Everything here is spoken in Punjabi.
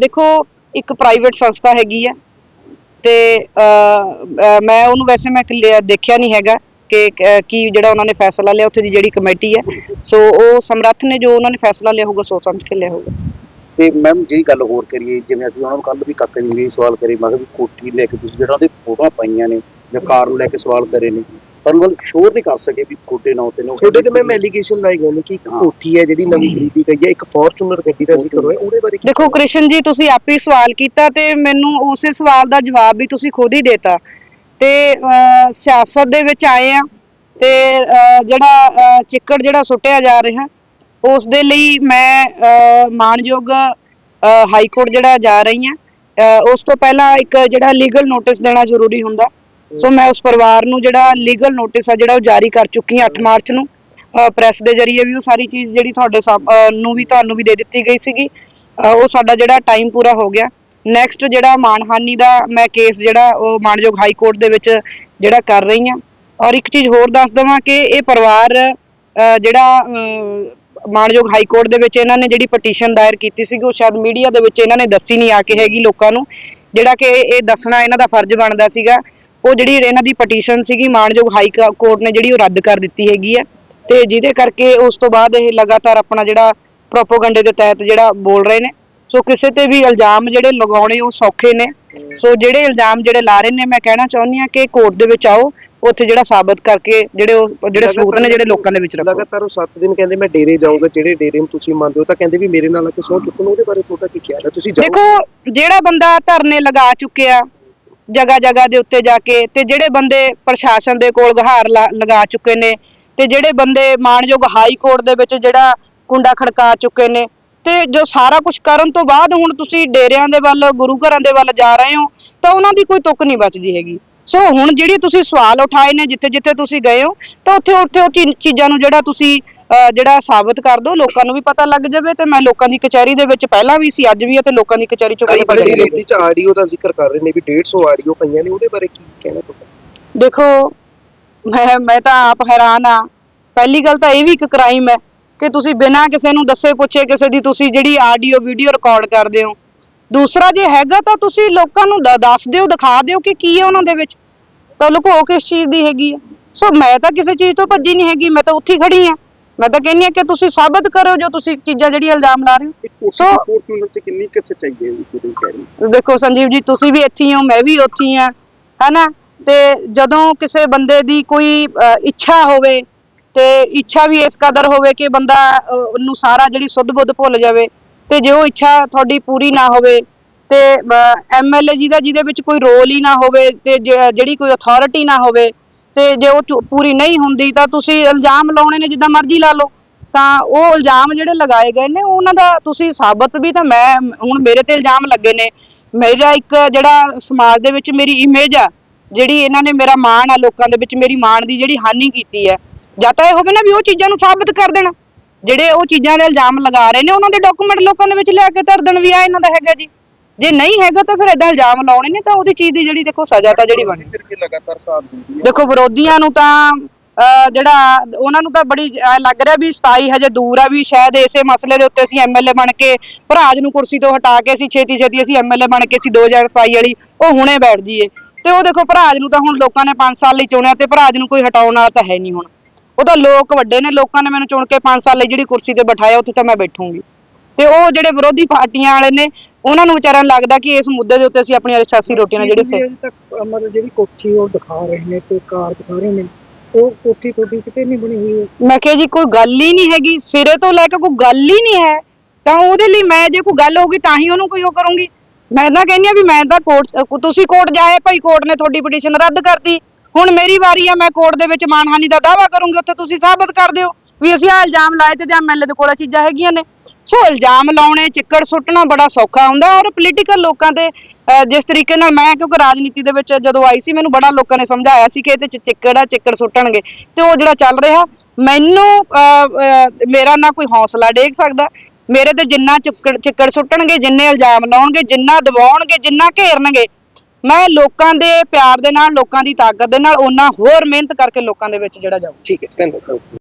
ਦੇਖੋ, ਇੱਕ ਪ੍ਰਾਈਵੇਟ ਸੰਸਥਾ ਹੈਗੀ ਹੈ ਤੇ ਮੈਂ ਉਹਨੂੰ ਵੈਸੇ ਮੈਂ ਦੇਖਿਆ ਨਹੀਂ ਹੈਗਾ ਕਿ ਕੀ ਜਿਹੜਾ ਉਹਨਾਂ ਨੇ ਫੈਸਲਾ ਲਿਆ, ਉੱਥੇ ਦੀ ਜਿਹੜੀ ਕਮੇਟੀ ਹੈ। ਸੋ ਉਹ ਸਮਰੱਥ ਨੇ ਜੋ ਉਹਨਾਂ ਨੇ ਫੈਸਲਾ ਲਿਆ ਹੋਊਗਾ ਸੋਚ ਸਮਝ ਕੇ ਲਿਆ ਹੋਊਗਾ। ਤੇ ਮੈਮ, ਜਿਹੜੀ ਗੱਲ ਹੋਰ ਕਰੀਏ, ਜਿਵੇਂ ਅਸੀਂ ਉਹਨਾਂ ਨੂੰ ਕੱਲ ਵੀ ਕਾਕਾ ਜੀ ਨੂੰ ਸਵਾਲ ਕਰੇ, ਮੈਂ ਕਿਹਾ ਵੀ ਕੋਠੀ ਲੈ ਕੇ ਤੁਸੀਂ, ਜਿਹੜਾ ਉਹਦੇ ਫੋਟੋਆਂ ਪਾਈਆਂ ਨੇ ਜਾਂ ਕਾਰ ਨੂੰ ਲੈ ਕੇ ਸਵਾਲ ਕਰੇ ਨੇ ਪਰ ਉਹ ਸ਼ੋਰ ਨਹੀਂ ਕਰ ਸਕੇ ਵੀ ਤੁਹਾਡੇ ਨਾਂ ਤੇ ਨੇ ਤੁਹਾਡੇ ਤੇ ਮੈਮ ਐਲੀਗੇਸ਼ਨ ਲਾਏ ਗਏ ਨੇ ਕਿ ਇੱਕ। ਕੋਠੀ ਹੈ ਜਿਹੜੀ ਨਵੀਂ ਖਰੀਦੀ ਗਈ ਹੈ ਇੱਕ ਫੋਰਚੂਨਰ ਗੱਡੀ ਦਾ ਜ਼ਿਕਰ ਹੋਇਆ ਉਹਦੇ ਬਾਰੇ ਕੀ ਦੇਖੋ ਕ੍ਰਿਸ਼ਨ ਜੀ ਤੁਸੀਂ ਆਪੇ ਹੀ ਸਵਾਲ ਕੀਤਾ ਤੇ ਮੈਨੂੰ ਉਸੇ ਸਵਾਲ ਦਾ ਜਵਾਬ ਵੀ ਤੁਸੀਂ ਖੁਦ ਹੀ ਦੇਤਾ। ਤੇ ਸਿਆਸਤ ਦੇ ਵਿੱਚ ਆਏ ਆ ਤੇ ਜਿਹੜਾ ਚਿੱਕੜ ਜਿਹੜਾ ਸੁੱਟਿਆ ਜਾ ਰਿਹਾ ਉਸ ਦੇ ਲਈ ਮੈਂ ਅਹ, ਹਾਈ ਕੋਰਟ ਜਿਹੜਾ ਜਾ ਰਹੀ ਹਾਂ ਅਹ, ਉਸ ਤੋਂ ਪਹਿਲਾਂ ਇੱਕ ਜਿਹੜਾ ਲੀਗਲ ਨੋਟਿਸ ਦੇਣਾ ਜ਼ਰੂਰੀ ਹੁੰਦਾ ਸੋ ਮੈਂ ਉਸ ਪਰਿਵਾਰ ਨੂੰ ਜਿਹੜਾ ਲੀਗਲ ਨੋਟਿਸ ਆ ਜਿਹੜਾ ਉਹ ਜਾਰੀ ਕਰ ਚੁੱਕੀ ਹਾਂ 8 ਮਾਰਚ ਨੂੰ ਪ੍ਰੈਸ ਦੇ ਜ਼ਰੀਏ ਵੀ ਉਹ ਸਾਰੀ ਚੀਜ਼ ਜਿਹੜੀ ਤੁਹਾਡੇ ਨੂੰ ਵੀ ਤੁਹਾਨੂੰ ਵੀ ਦੇ ਦਿੱਤੀ ਗਈ ਸੀਗੀ। ਉਹ ਸਾਡਾ ਜਿਹੜਾ ਟਾਈਮ ਪੂਰਾ ਹੋ ਗਿਆ। ਨੈਕਸਟ ਜਿਹੜਾ ਮਾਨਹਾਨੀ ਦਾ ਮੈਂ ਕੇਸ ਜਿਹੜਾ ਉਹ ਮਾਨਯੋਗ ਹਾਈ ਕੋਰਟ ਦੇ ਵਿੱਚ ਜਿਹੜਾ ਕਰ ਰਹੀ ਹਾਂ। ਔਰ ਇੱਕ ਚੀਜ਼ ਹੋਰ ਦੱਸ ਦਵਾਂ ਕਿ ਇਹ ਪਰਿਵਾਰ ਜਿਹੜਾ ਅਹ, ਮਾਨਯੋਗ ਹਾਈ ਕੋਰਟ ਦੇ ਵਿੱਚ ਇਹਨਾਂ ਨੇ ਜਿਹੜੀ ਪਟੀਸ਼ਨ ਦਾਇਰ ਕੀਤੀ ਸੀਗੀ ਉਹ ਸ਼ਾਇਦ ਮੀਡੀਆ ਦੇ ਵਿੱਚ ਇਹਨਾਂ ਨੇ ਦੱਸੀ ਨਹੀਂ ਆ ਕੇ ਹੈਗੀ ਲੋਕਾਂ ਨੂੰ। ਜਿਹੜਾ ਕਿ ਇਹ ਦੱਸਣਾ ਇਹਨਾਂ ਦਾ ਫਰਜ਼ ਬਣਦਾ ਸੀਗਾ। ਉਹ ਜਿਹੜੀ ਇਹਨਾਂ ਦੀ ਪਟੀਸ਼ਨ ਸੀਗੀ ਮਾਨਯੋਗ ਹਾਈ ਕੋਰਟ ਨੇ ਜਿਹੜੀ ਉਹ ਰੱਦ ਕਰ ਦਿੱਤੀ ਹੈਗੀ ਹੈ। ਤੇ ਜਿਹਦੇ ਕਰਕੇ ਉਸ ਤੋਂ ਬਾਅਦ ਇਹ ਲਗਾਤਾਰ ਆਪਣਾ ਜਿਹੜਾ ਪ੍ਰੋਪੋਗੰਡੇ ਦੇ ਤਹਿਤ ਜਿਹੜਾ ਬੋਲ ਰਹੇ ਨੇ। ਸੋ ਕਿਸੇ ਤੇ ਵੀ ਇਲਜ਼ਾਮ ਜਿਹੜੇ ਲਗਾਉਣੇ ਉਹ ਸੌਖੇ ਨੇ। ਸੋ ਜਿਹੜੇ ਇਲਜ਼ਾਮ ਜਿਹੜੇ ਲਾ ਰਹੇ ਨੇ ਮੈਂ ਕਹਿਣਾ ਚਾਹੁੰਦੀ ਹਾਂ ਕਿ ਕੋਰਟ ਦੇ ਵਿੱਚ ਆਓ ਉੱਥੇ ਜਿਹੜਾ ਸਾਬਤ ਕਰਕੇ ਜਿਹੜੇ ਉਹ ਜਿਹੜੇ ਸਬੂਤ ਨੇ ਜਿਹੜੇ ਲੋਕਾਂ ਦੇ ਵਿੱਚ ਰੱਖੋ। ਲਗਾਤਾਰ ਉਹ 7 ਦਿਨ ਕਹਿੰਦੇ ਮੈਂ ਡੇਰੇ ਜਾਊਂਗਾ ਜਿਹੜੇ ਡੇਰੇ ਨੂੰ ਤੁਸੀਂ ਮੰਨਦੇ ਹੋ ਤਾਂ ਕਹਿੰਦੇ ਵੀ ਮੇਰੇ ਨਾਲ ਆ ਕੇ ਸਹੁੰ ਚੁੱਕਣ ਉਹਦੇ ਬਾਰੇ ਤੁਹਾਡਾ ਕੀ ਖਿਆਲ ਹੈ? ਤੁਸੀਂ ਜਾਓ। ਦੇਖੋ ਜਿਹੜਾ ਬੰਦਾ ਧਰਨੇ ਲਗਾ ਚੁੱਕਿਆ ਜਗ੍ਹਾ ਜਗ੍ਹਾ ਦੇ ਉੱਤੇ ਜਾ ਕੇ ਤੇ ਜਿਹੜੇ ਬੰਦੇ ਪ੍ਰਸ਼ਾਸਨ ਦੇ ਕੋਲ ਗੁਹਾਰ ਲਗਾ ਚੁੱਕੇ ਨੇ ਤੇ ਜਿਹੜੇ ਬੰਦੇ ਮਾਣਯੋਗ ਹਾਈ ਕੋਰਟ ਦੇ ਵਿੱਚ ਜਿਹੜਾ ਕੁੰਡਾ ਖੜਕਾ ਚੁੱਕੇ ਨੇ ਤੇ ਜੋ ਸਾਰਾ ਕੁਝ ਕਰਨ ਤੋਂ ਬਾਅਦ ਹੁਣ ਤੁਸੀਂ ਡੇਰਿਆਂ ਦੇ ਵੱਲ, ਗੁਰੂ ਘਰਾਂ ਦੇ ਵੱਲ ਜਾ ਰਹੇ ਹੋ, ਤਾਂ ਉਹਨਾਂ ਦੀ ਕੋਈ ਤੁਕ ਨਹੀਂ ਬਚਦੀ ਹੈਗੀ। ਸੋ ਹੁਣ ਜਿਹੜੀ ਤੁਸੀਂ ਸਵਾਲ ਉਠਾਏ ਨੇ ਜਿੱਥੇ ਜਿੱਥੇ ਤੁਸੀਂ ਗਏ ਹੋ, ਤਾਂ ਉੱਥੇ ਉੱਥੇ ਉਹ ਚੀ- ਚੀਜ਼ਾਂ ਨੂੰ ਜਿਹੜਾ ਤੁਸੀਂ ਜਿਹੜਾ ਸਾਬਤ ਕਰ ਦਿਓ ਲੋਕਾਂ ਨੂੰ ਵੀ ਪਤਾ ਲੱਗ ਜਾਵੇ ਤੇ ਮੈਂ ਲੋਕਾਂ ਦੀ ਕਚਹਿਰੀ ਦੇ ਵਿੱਚ ਪਹਿਲਾਂ ਵੀ ਸੀ ਅੱਜ ਵੀ ਹੈ ਤੇ ਲੋਕਾਂ ਦੀ ਕਚਹਿਰੀ ਚੋਂ ਕਈ ਪਤਾ ਬੜੀ ਨਹੀਂ ਰੇਤੀ ਚ। ਆਡੀਓ ਦਾ ਜ਼ਿਕਰ ਕਰ ਰਹੇ ਨੇ ਵੀ 150 ਆਡੀਓ ਪਈਆਂ ਨੇ ਉਹਦੇ ਬਾਰੇ ਕੀ ਕਹਿਣਾ ਤੁਹਾਡਾ? ਦੇਖੋ ਮੈਂ ਮੈਂ ਤਾਂ ਆਪ ਹੈਰਾਨ ਆ ਪਹਿਲੀ ਗੱਲ ਤਾਂ ਇਹ ਵੀ ਇੱਕ ਕ੍ਰਾਈਮ ਹੈ ਕਿ ਤੁਸੀਂ ਬਿਨਾਂ ਕਿਸੇ ਨੂੰ ਦੱਸੇ ਪੁੱਛੇ ਕਿਸੇ ਦੀ ਤੁਸੀਂ ਜਿਹੜੀ ਆਡੀਓ ਵੀਡੀਓ ਰਿਕਾਰਡ ਕਰਦੇ ਹੋ। ਦੂਸਰਾ ਜੇ ਹੈਗਾ ਤਾਂ ਤੁਸੀਂ ਲੋਕਾਂ ਨੂੰ ਦ- ਦੱਸ ਦਿਓ ਦਿਖਾ ਦਿਓ ਕਿ ਕੀ ਹੈ ਉਹਨਾਂ ਦੇ ਵਿੱਚ। ਤਾਂ ਲੁਕੋ ਕਿਸ ਚੀਜ਼ ਦੀ ਹੈਗੀ ਹੈ। ਸੋ ਮੈਂ ਤਾਂ ਕਿਸੇ ਚੀਜ਼ ਤੋਂ ਭੱਜੀ ਨਹੀਂ ਹੈਗੀ ਮੈਂ ਤਾਂ ਉੱਥੇ ਹੀ ਖੜੀ ਆ ਮੈਂ ਤਾਂ ਕਹਿੰਦੀ ਆ ਕਿ ਤੁਸੀਂ ਸਾਬਤ ਕਰੋ ਜੋ ਤੁਸੀਂ ਚੀਜ਼ਾਂ ਜਿਹੜੀਆਂ ਇਲਜ਼ਾਮ ਲਾ ਰਹੇ ਹੋ। ਸੋ ਫੋਰਚੂਨਰ ਚ ਕਿੰਨੀ ਕਿਸ ਚਾਹੀਏ ਜੀ ਤੁਸੀਂ ਕਹਿ ਰਹੇ ਦੇਖੋ ਸੰਜੀਵ ਜੀ ਤੁਸੀਂ ਵੀ ਇੱਥੇ ਹੀ ਹੋ ਮੈਂ ਵੀ ਉੱਥੇ ਹੀ ਆ ਹੈਨਾ? ਤੇ ਜਦੋਂ ਕਿਸੇ ਬੰਦੇ ਦੀ ਕੋਈ ਇੱਛਾ ਹੋਵੇ ਤੇ ਇੱਛਾ ਵੀ ਇਸ ਕਦਰ ਹੋਵੇ ਕਿ ਬੰਦਾ ਨੂੰ ਸਾਰਾ ਜਿਹੜੀ ਸੁੱਧ ਬੁੱਧ ਭੁੱਲ ਜਾਵੇ ਤੇ ਜੇ ਉਹ ਇੱਛਾ ਤੁਹਾਡੀ ਪੂਰੀ ਨਾ ਹੋਵੇ ਤੇ ਐਮਐਲਏ ਜੀ ਦਾ ਜਿਹਦੇ ਵਿੱਚ ਕੋਈ ਰੋਲ ਹੀ ਨਾ ਹੋਵੇ ਤੇ ਜ- ਜਿਹੜੀ ਕੋਈ ਅਥਾਰਟੀ ਨਾ ਹੋਵੇ ਤੇ ਜੇ ਉਹ ਪੂਰੀ ਨਹੀਂ ਹੁੰਦੀ ਤਾਂ ਤੁਸੀਂ ਇਲਜ਼ਾਮ ਲਾਉਣੇ ਨੇ ਜਿੱਦਾਂ ਮਰਜ਼ੀ ਲਾ ਲਓ। ਤਾਂ ਉਹ ਇਲਜ਼ਾਮ ਜਿਹੜੇ ਲਗਾਏ ਗਏ ਨੇ, ਉਹਨਾਂ ਦਾ ਤੁਸੀਂ ਸਾਬਤ ਵੀ ਤਾਂ ਮੈਂ ਹੁਣ ਮੇਰੇ ਤੇ ਇਲਜ਼ਾਮ ਲੱਗੇ ਨੇ। ਮੇਰਾ ਇੱਕ ਜਿਹੜਾ ਸਮਾਜ ਦੇ ਵਿੱਚ ਮੇਰੀ ਇਮੇਜ ਆ, ਜਿਹੜੀ ਇਹਨਾਂ ਨੇ ਮੇਰਾ ਮਾਣ ਆ ਲੋਕਾਂ ਦੇ ਵਿੱਚ, ਮੇਰੀ ਮਾਣ ਦੀ ਜਿਹੜੀ ਹਾਨੀ ਕੀਤੀ ਹੈ। ਜਾਂ ਤਾਂ ਇਹ ਹੋਵੇ ਨਾ ਵੀ ਉਹ ਚੀਜ਼ਾਂ ਨੂੰ ਸਾਬਤ ਕਰ ਦੇਣ। ਜਿਹੜੇ ਉਹ ਚੀਜ਼ਾਂ ਦੇ ਇਲਜ਼ਾਮ ਲਗਾ ਰਹੇ ਨੇ, ਉਹਨਾਂ ਦੇ ਡਾਕੂਮੈਂਟ ਲੋਕਾਂ ਦੇ ਵਿੱਚ ਲਿਆ ਕੇ ਧਰ ਦੇਣ ਵੀ ਆ, ਇਹਨਾਂ ਦਾ ਹੈਗਾ ਜੀ। ਜੇ ਨਹੀਂ ਹੈਗਾ ਤਾਂ ਫਿਰ ਇਦਾਂ ਇਲਜ਼ਾਮ ਲਾਉਣੇ ਨੇ ਤਾਂ ਉਹਦੀ ਚੀਜ਼ ਦੀ ਜਿਹੜੀ ਦੇਖੋ ਸਜ਼ਾ ਤਾਂ ਜਿਹੜੀ ਬਣੀ। ਕਰਕੇ ਲਗਾਤਾਰ ਸਾਥ ਦਿੰਦੀ ਦੇਖੋ ਵਿਰੋਧੀਆਂ ਨੂੰ ਤਾਂ ਅਹ, ਜਿਹੜਾ ਉਹਨਾਂ ਨੂੰ ਤਾਂ ਬੜੀ ਐਂ ਲੱਗ ਰਿਹਾ ਵੀ 27 ਹਜੇ ਦੂਰ ਆ ਵੀ ਸ਼ਾਇਦ ਇਸੇ ਮਸਲੇ ਦੇ ਉੱਤੇ ਅਸੀਂ ਐਮਐਲਏ ਬਣ ਕੇ ਭਰਾਜ ਨੂੰ ਕੁਰਸੀ ਤੋਂ ਹਟਾ ਕੇ ਅਸੀਂ ਛੇਤੀ ਛੇਤੀ ਅਸੀਂ ਐਮਐਲਏ ਬਣ ਕੇ ਅਸੀਂ 2027 ਵਾਲੀ ਉਹ ਹੁਣੇ ਬੈਠ ਜਾਈਏ। ਤੇ ਉਹ ਦੇਖੋ ਭਰਾਜ ਨੂੰ ਤਾਂ ਹੁਣ ਲੋਕਾਂ ਨੇ 5 ਸਾਲ ਲਈ ਚੁਣਿਆ ਤੇ ਭਰਾਜ ਨੂੰ ਕੋਈ ਹਟਾਉਣ ਵਾਲਾ ਤਾਂ ਹੈ ਨਹੀਂ ਹੁਣ। ਉਹ ਤਾਂ ਲੋਕ ਵੱਡੇ ਨੇ ਲੋਕਾਂ ਨੇ ਮੈਨੂੰ ਚੁਣ ਕੇ 5 ਸਾਲ ਲਈ ਜਿਹੜੀ ਕੁਰਸੀ ਤੇ ਬਿਠਾਇਆ ਉੱਥੇ ਤਾਂ ਮੈਂ ਬੈਠੂੰਗੀ। ਤੇ ਉਹ ਜਿਹੜੇ ਵਿਰੋਧੀ ਪਾਰਟੀਆਂ ਵਾਲੇ ਨੇ ਉਹਨਾਂ ਨੂੰ ਵਿਚਾਰਿਆਂ ਨੂੰ ਲੱਗਦਾ ਕਿ ਇਸ ਮੁੱਦੇ ਦੇ ਉੱਤੇ ਅਸੀਂ ਆਪਣੀਆਂ ਸਿਆਸੀ ਰੋਟੀਆਂ ਨਾਲ ਜਿਹੜੇ ਸੇ ਮਤਲਬ ਜਿਹੜੀ ਕੋਠੀ ਉਹ ਦਿਖਾ ਰਹੇ ਨੇ ਤੇ ਕਾਰ ਦਿਖਾ ਰਹੇ ਨੇ ਉਹ ਕੋਠੀ ਤੁਹਾਡੀ ਕਿਤੇ ਨਹੀਂ ਬਣੀ ਹੋਈ ਮੈਂ ਕਿਹਾ ਜੀ ਕੋਈ ਗੱਲ ਹੀ ਨਹੀਂ ਹੈਗੀ ਸਿਰੇ ਤੋਂ ਲੈ ਕੇ ਕੋਈ ਗੱਲ ਹੀ ਨਹੀਂ ਹੈ ਤਾਂ ਉਹਦੇ ਲਈ ਮੈਂ ਜੇ ਕੋਈ ਗੱਲ ਹੋਊਗੀ ਤਾਂ ਹੀ ਉਹਨੂੰ ਕੋਈ ਉਹ ਕਰੂੰਗੀ। ਮੈਂ ਤਾਂ ਕਹਿੰਦੀ ਆ ਵੀ ਮੈਂ ਤਾਂ ਕੋਰਟ ਤੁਸੀਂ ਕੋਰਟ ਜਾਏ ਭਾਈ ਕੋਰਟ ਨੇ ਤੁਹਾਡੀ ਪਟੀਸ਼ਨ ਰੱਦ ਕਰਤੀ ਹੁਣ ਮੇਰੀ ਵਾਰੀ ਆ ਮੈਂ ਕੋਰਟ ਦੇ ਵਿੱਚ ਮਾਨਹਾਨੀ ਦਾ ਦਾਵਾ ਕਰੂੰਗੀ ਉੱਥੇ ਤੁਸੀਂ ਸਾਬਤ ਕਰ ਦਿਓ ਵੀ ਅਸੀਂ ਆ ਇਲਜ਼ਾਮ ਲਾਏ ਤੇ ਜਾਂ ਐਮਐਲਏ ਦੇ ਕੋਲ ਚੀਜ਼ਾਂ ਹੈਗੀਆਂ ਨੇ। ਸੋ ਇਲਜ਼ਾਮ ਲਾਉਣੇ, ਚਿੱਕੜ ਸੁੱਟਣਾ ਬੜਾ ਸੌਖਾ ਹੁੰਦਾ ਔਰ ਪੋਲੀਟੀਕਲ ਲੋਕਾਂ ਤੇ ਜਿਸ ਤਰੀਕੇ ਨਾਲ ਮੈਂ ਕਿਉਂਕਿ ਰਾਜਨੀਤੀ ਦੇ ਵਿੱਚ ਜਦੋਂ ਆਈ ਸੀ ਮੈਨੂੰ ਬੜਾ ਲੋਕਾਂ ਨੇ ਸਮਝਾਇਆ ਸੀ ਕਿ ਇਹਦੇ ਚ ਚਿੱਕੜ ਆ, ਚਿੱਕੜ ਸੁੱਟਣਗੇ ਤੇ ਉਹ ਜਿਹੜਾ ਚੱਲ ਰਿਹਾ, ਮੈਨੂੰ ਮੇਰਾ ਨਾ ਕੋਈ ਹੌਸਲਾ ਡੇਗ ਸਕਦਾ। ਮੇਰੇ ਤੇ ਜਿੰਨਾ ਚਿੱਕੜ ਚਿੱਕੜ ਸੁੱਟਣਗੇ, ਜਿੰਨੇ ਇਲਜ਼ਾਮ ਲਾਉਣਗੇ, ਜਿੰਨਾ ਦਬਾਉਣਗੇ, ਜਿੰਨਾ ਘੇਰਨਗੇ, ਮੈਂ ਲੋਕਾਂ ਦੇ ਪਿਆਰ ਦੇ ਨਾਲ, ਲੋਕਾਂ ਦੀ ਤਾਕਤ ਦੇ ਨਾਲ ਉਹਨਾਂ ਹੋਰ ਮਿਹਨਤ ਕਰਕੇ ਲੋਕਾਂ ਦੇ ਵਿੱਚ ਜਿਹੜਾ ਜਾਊਂ। ਠੀਕ ਹੈ, ਧੰਨਵਾਦ।